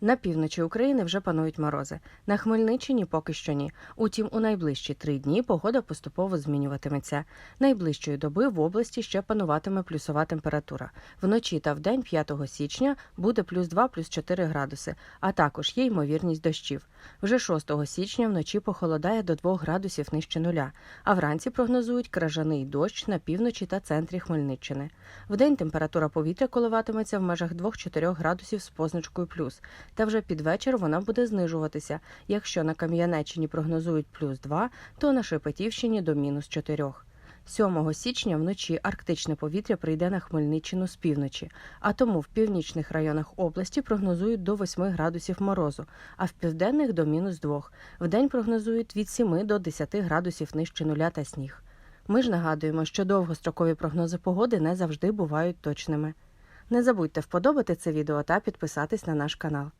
На півночі України вже панують морози. На Хмельниччині поки що ні. Утім, у найближчі три дні погода поступово змінюватиметься. Найближчої доби в області ще пануватиме плюсова температура. Вночі та вдень 5 січня буде плюс 2, плюс 4 градуси, а також є ймовірність дощів. Вже 6 січня вночі похолодає до 2 градусів нижче нуля, а вранці прогнозують кражаний дощ на півночі та центрі Хмельниччини. Вдень температура повітря коливатиметься в межах 2-4 градусів з позначкою плюс, та вже під вечір вона буде знижуватися. Якщо на Кам'янеччині прогнозують плюс 2, то на Шепетівщині до мінус 4. 7 січня вночі арктичне повітря прийде на Хмельниччину з півночі, а тому в північних районах області прогнозують до 8 градусів морозу, а в південних до мінус 2. Вдень прогнозують від 7 до 10 градусів нижче нуля та сніг. Ми ж нагадуємо, що довгострокові прогнози погоди не завжди бувають точними. Не забудьте вподобати це відео та підписатись на наш канал.